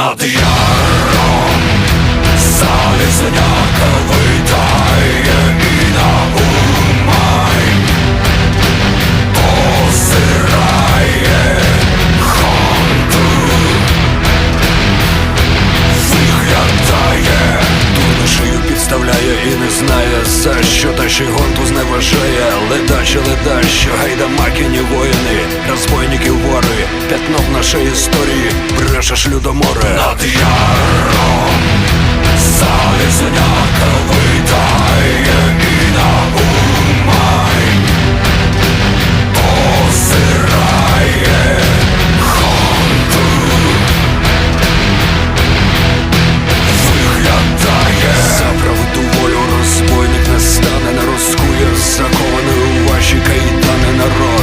над яром Залізняка видає і на умай Посирає хонту Виглядає Дурно шию підставляє і не знає за що та ще гонту зневажає. Ледаче, ледаче, гайдамакіні воїни нашої історії брешеш людоморе Над яром залізня кровитає і на умай Осирає хонту Виглядає За правду волю розбойник не стане, не розкує Закований у ваші кайдани народ.